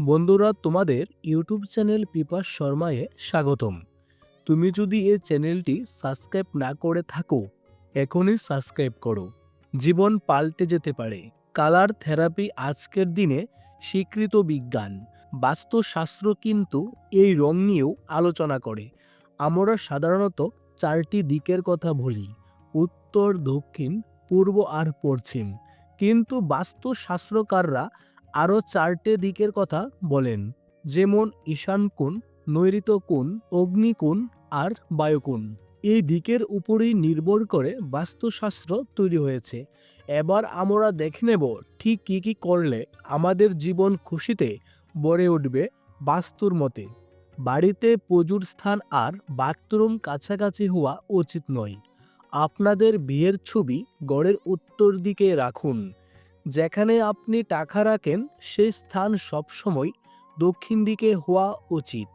বন্ধুরা, তোমাদের YouTube channel পিপাস শর্মায় স্বাগতম। তুমি যদি এই চ্যানেলটি সাবস্ক্রাইব না করে থাকো, এখনই সাবস্ক্রাইব করো। জীবন পাল্টে যেতে পারে। কালার থেরাপি আজকের দিনে স্বীকৃত বিজ্ঞান। বাস্তুশাস্ত্র কিন্তু এই রং নিয়েও আলোচনা করে। আমরা সাধারণত চারটি দিকের কথা বলি, উত্তর, দক্ষিণ, পূর্ব আর পশ্চিম। কিন্তু বাস্তুশাস্ত্রকাররা আরও চারটে দিকের কথা বলেন, যেমন ঈশান কোণ নৈঋত কোণ, অগ্নিকোণ আর বায়ুকোণ। এই দিকের উপরেই নির্ভর করে বাস্তুশাস্ত্র তৈরি হয়েছে। এবার আমরা দেখে নেব ঠিক কী কী করলে আমাদের জীবন খুশিতে ভরে উঠবে বাস্তুর মতে। বাড়িতে পুজোর স্থান আর বাথরুম কাছাকাছি হওয়া উচিত নয়। আপনাদের বিয়ের ছবি গড়ের উত্তর দিকে রাখুন। যেখানে আপনি টাকা রাখেন, সেই স্থান সবসময় দক্ষিণ দিকে হওয়া উচিত।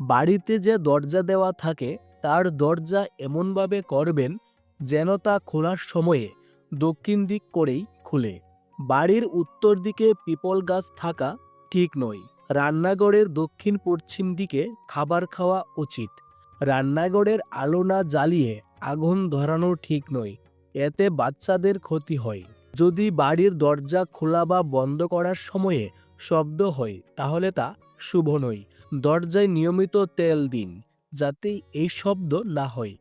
বাড়িতে যে দরজা দেওয়া থাকে, তার দরজা এমনভাবে করবেন যেন তা খোলার সময়ে দক্ষিণ দিক করেই খুলে। বাড়ির উত্তর দিকে পিপল গাছ থাকা ঠিক নয়। রান্নাঘরের দক্ষিণ পশ্চিম দিকে খাবার খাওয়া উচিত। রান্নাঘরের আলো না জ্বালিয়ে আগুন ধরানো ঠিক নয়। এতে বাচ্চাদের ক্ষতি হয়। যদি বাড়ির দরজা খোলা বা বন্ধ করার সময়ে শব্দ হয়, তাহলে তা শুভ নয়। দরজায় নিয়মিত তেল দিন, যাতে এই শব্দ না হয়।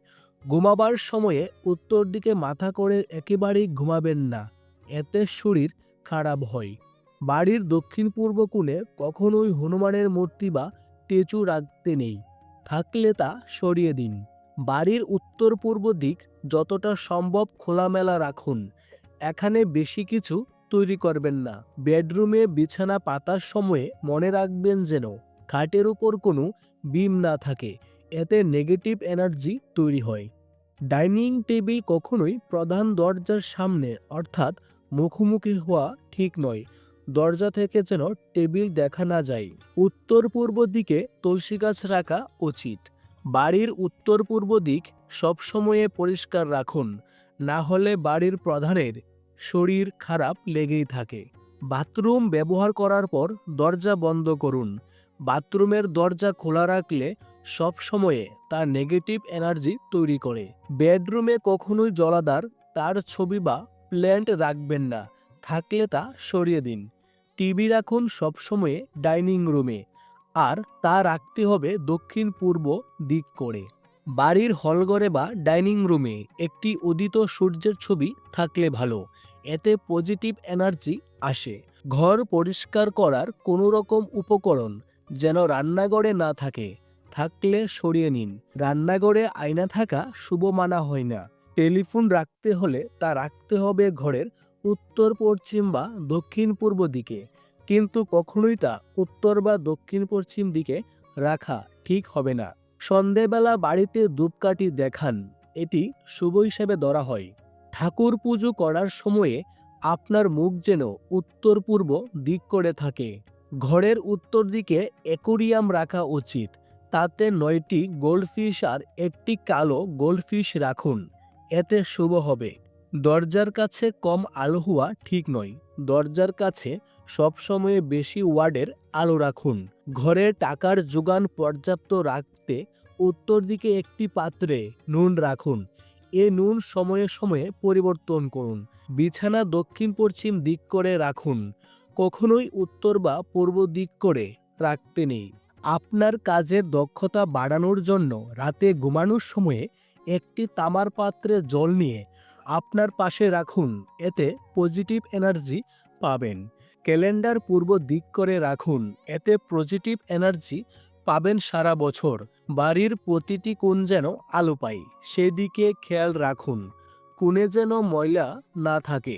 ঘুমাবার সময়ে উত্তর দিকে মাথা করে একেবারেই ঘুমাবেন না, এতে শরীর খারাপ হয়। বাড়ির দক্ষিণ পূর্ব কোণে কখনোই হনুমানের মূর্তি বা স্টেচু রাখতে নেই, থাকলে তা সরিয়ে দিন। বাড়ির উত্তর পূর্ব দিক যতটা সম্ভব খোলামেলা রাখুন এখানে বেশি কিছু তৈরি করবেন না। বেডরুমে বিছানা পাতার সময়ে মনে রাখবেন যেন খাটের উপর কোনো বিম না থাকে, এতে নেগেটিভ এনার্জি তৈরি হয়। ডাইনিং টেবিল কখনোই প্রধান দরজার সামনে অর্থাৎ মুখোমুখি হওয়া ঠিক নয়, দরজা থেকে যেন টেবিল দেখা না যায়। উত্তর পূর্ব দিকে তুলসী গাছ রাখা উচিত। বাড়ির উত্তর পূর্ব দিক সবসময়ে পরিষ্কার রাখুন। না হলে বাড়ির প্রধানের শরীর খারাপ লেগেই থাকে। বাথরুম ব্যবহার করার পর দরজা বন্ধ করুন। বাথরুমের দরজা খোলা রাখলে সব সময়ে তা নেগেটিভ এনার্জি তৈরি করে। বেডরুমে কখনোই জলাধার, তার ছবি বা প্ল্যান্ট রাখবেন না। থাকলে তা সরিয়ে দিন। টিভি রাখুন সবসময়ে ডাইনিং রুমে। আর তা রাখতে হবে দক্ষিণ পূর্ব দিক করে। বাড়ির হলঘরে বা ডাইনিং রুমে একটি উদিত সূর্যের ছবি থাকলে ভালো। এতে পজিটিভ এনার্জি আসে। ঘর পরিষ্কার করার কোনো রকম উপকরণ যেন রান্নাঘরে না থাকে, থাকলে সরিয়ে নিন। রান্নাঘরে আয়না থাকা শুভ মানা হয় না। টেলিফোন রাখতে হলে তা রাখতে হবে ঘরের উত্তর পশ্চিম বা দক্ষিণ পূর্ব দিকে। কিন্তু কখনোই তা উত্তর বা দক্ষিণ পশ্চিম দিকে রাখা ঠিক হবে না। সন্ধেবেলা বাড়িতে ধূপকাঠি দেখান, এটি শুভ হিসেবে ধরা হয়। ঠাকুর পুজো করার সময়ে আপনার মুখ যেন উত্তর পূর্ব দিক করে থাকে। ঘরের উত্তর দিকে অ্যাকোরিয়াম রাখা উচিত, তাতে নয়টি গোল্ডফিশ আর একটি কালো গোল্ডফিশ রাখুন, এতে শুভ হবে। দরজার কাছে কম আলো হওয়া ঠিক নয়। দরজার কাছে সবসময় বেশি ওয়ার্ডের আলো রাখুন। ঘরে টাকার যোগান পর্যাপ্ত রাখতে উত্তর দিকে একটি পাত্রে নুন রাখুন। এ নুন সময়ে সময়ে পরিবর্তন করুন। বিছানা দক্ষিণ পশ্চিম দিক করে রাখুন। কখনোই উত্তর বা পূর্ব দিক করে রাখতে নেই। আপনার কাজের দক্ষতা বাড়ানোর জন্য রাতে ঘুমানোর সময়ে একটি তামার পাত্রে জল নিয়ে আপনার পাশে রাখুন, এতে পজিটিভ এনার্জি পাবেন। ক্যালেন্ডার পূর্ব দিক করে রাখুন, এতে পজিটিভ এনার্জি পাবেন সারা বছর। বাড়ির প্রতিটি কোণ যেন আলো পায়, সেদিকে খেয়াল রাখুন। কোণে যেন ময়লা না থাকে।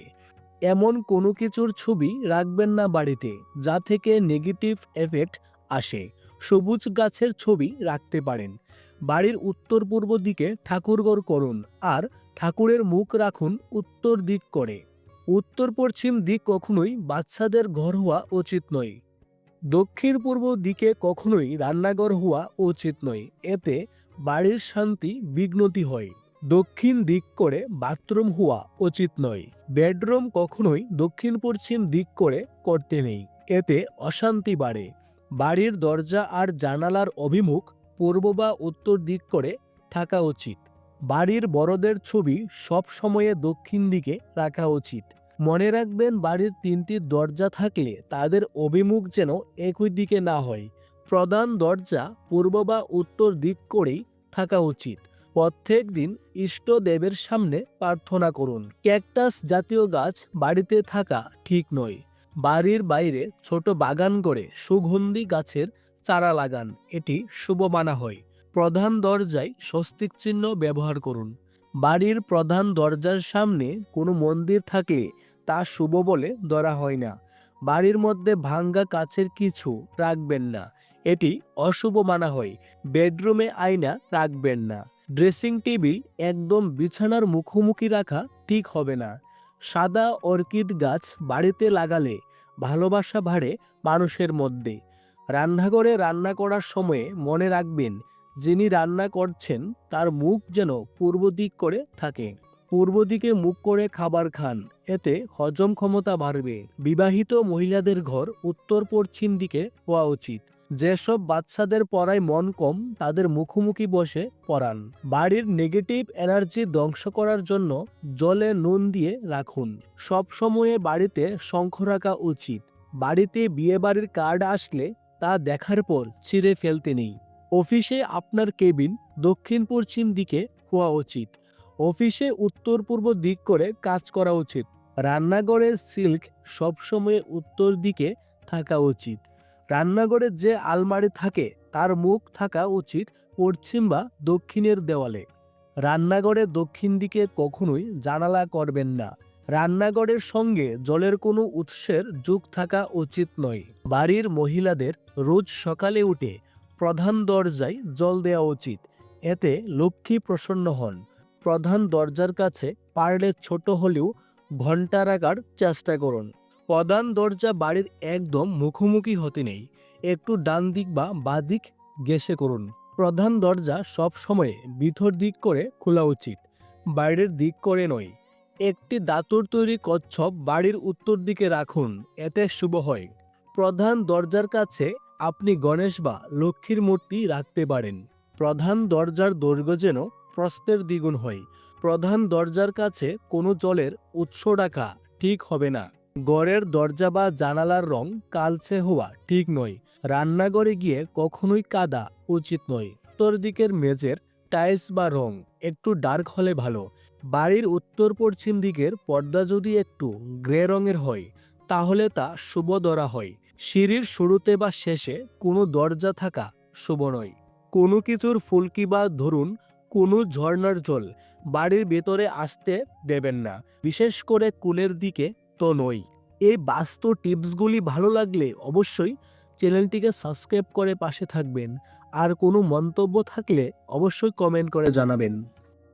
এমন কোনো কিছুর ছবি রাখবেন না বাড়িতে, যা থেকে নেগেটিভ এফেক্ট আসে। সবুজ গাছের ছবি রাখতে পারেন। বাড়ির উত্তর পূর্ব দিকে ঠাকুরঘর করুন, আর ঠাকুরের মুখ রাখুন উত্তর দিক করে। উত্তর পশ্চিম দিক কখনোই বাচ্চাদের ঘর হওয়া উচিত নয়। দক্ষিণ পূর্ব দিকে কখনোই রান্নাঘর হওয়া উচিত নয়। এতে বাড়ির শান্তি, বিঘ্নতি হয়। দক্ষিণ দিক করে বাথরুম হওয়া উচিত নয়। বেডরুম কখনোই দক্ষিণ পশ্চিম দিক করে করতে নেই। এতে অশান্তি বাড়ে। বাড়ির দরজা আর জানালার অভিমুখ পূর্ব বা উত্তর দিক করে থাকা উচিত। বাড়ির বড়দের ছবি সব সময়ে দক্ষিণ দিকে রাখা উচিত। মনে রাখবেন, বাড়ির তিনটি দরজা থাকলে তাদের অভিমুখ যেন একই দিকে না হয়। প্রধান দরজা পূর্ব বা উত্তর দিক করেই থাকা উচিত। প্রত্যেক দিন ইষ্টদেবের সামনে প্রার্থনা করুন। ক্যাকটাস জাতীয় গাছ বাড়িতে থাকা ঠিক নয়। বাড়ির বাইরে ছোট বাগান করে সুগন্ধি গাছের চারা লাগান। এটি শুভ মানা হয়। প্রধান দরজায় স্বস্তিক চিহ্ন ব্যবহার করুন। বাড়ির প্রধান দরজার সামনে কোনো মন্দির থাকলে তা শুভ বলে ধরা হয় না। বাড়ির মধ্যে ভাঙ্গা কাছের কিছু রাখবেন না, এটি অশুভ মানা হয়। বেডরুমে আয়না রাখবেন না। ড্রেসিং টেবিল একদম বিছানার মুখোমুখি রাখা ঠিক হবে না। সাদা অর্কিড গাছ বাড়িতে লাগালে ভালোবাসা বাড়ে মানুষের মধ্যে। রান্নাঘরে রান্না করার সময়ে মনে রাখবেন যিনি রান্না করছেন, তার মুখ যেন পূর্ব দিক করে থাকে। পূর্ব দিকে মুখ করে খাবার খান, এতে হজম ক্ষমতা বাড়বে। বিবাহিত মহিলাদের ঘর উত্তর পশ্চিম দিকে হওয়া উচিত। যেসব বাচ্চাদের পড়ায় মন কম, তাদের মুখোমুখি বসে পড়ান। বাড়ির নেগেটিভ এনার্জি ধ্বংস করার জন্য জলে নুন দিয়ে রাখুন। সব সময়ে বাড়িতে শঙ্খ রাখা উচিত। বাড়িতে বিয়ে বাড়ির কার্ড আসলে তা দেখার পর ছিঁড়ে ফেলতে নেই। অফিসে আপনার কেবিন দক্ষিণ পশ্চিম দিকে হওয়া উচিত। অফিসে উত্তর পূর্ব দিক করে কাজ করা উচিত। রান্নাঘরের সিল্ক সবসময় উত্তর দিকে থাকা উচিত। রান্নাঘরে যে আলমারি থাকে, তার মুখ থাকা উচিত পশ্চিম বা দক্ষিণের দেওয়ালে। রান্নাঘরে দক্ষিণ দিকে কখনোই জানালা করবেন না। রান্নাঘরের সঙ্গে জলের কোনো উৎসের যুগ থাকা উচিত নয়। বাড়ির মহিলাদের রোজ সকালে উঠে প্রধান দরজায় জল দেওয়া উচিত। এতে লক্ষ্মী প্রসন্ন হন। প্রধান দরজার কাছে পারলে ছোট হলেও ঘণ্টা রাখার চেষ্টা করুন। প্রধান দরজা বাড়ির একদম মুখোমুখি হতে নেই। একটু ডান দিক বা বাঁ দিক গেসে করুন। প্রধান দরজা সব সময় ভিতর দিক করে খোলা উচিত, বাইরের দিক করে নয়। একটি দাতুর তৈরি কচ্ছপ বাড়ির উত্তর দিকে রাখুন, এতে শুভ হয়। প্রধান দরজার কাছে আপনি গণেশ বা লক্ষ্মীর মূর্তি রাখতে পারেন। প্রধান দরজার দৈর্ঘ্য যেন প্রস্তের দ্বিগুণ হয়। প্রধান দরজার কাছে কোনো জলের উৎস রাখা ঠিক হবে না। গড়ের দরজা বা জানালার রং কালচে হওয়া ঠিক নয়। রান্নাঘরে গিয়ে কখনোই কাদা উচিত নয়। উত্তর দিকের মেঝের টাইলস বা রং একটু ডার্ক হলে ভালো। বাড়ির উত্তর পশ্চিম দিকের পর্দা যদি একটু গ্রে রঙের হয়, তাহলে তা শুভ ধরা হয়। সিঁড়ির শুরুতে বা শেষে কোনো দরজা থাকা শুভ নয়। কোনো কিছুর ফুলকি বা ধরুন কোনো ঝর্ণার জল বাড়ির ভেতরে আসতে দেবেন না, বিশেষ করে কুলের দিকে তো নই। এই বাস্তু টিপসগুলি ভালো লাগলে অবশ্যই চ্যানেলটিকে সাবস্ক্রাইব করে পাশে থাকবেন। আর কোনো মন্তব্য থাকলে অবশ্যই কমেন্ট করে জানাবেন।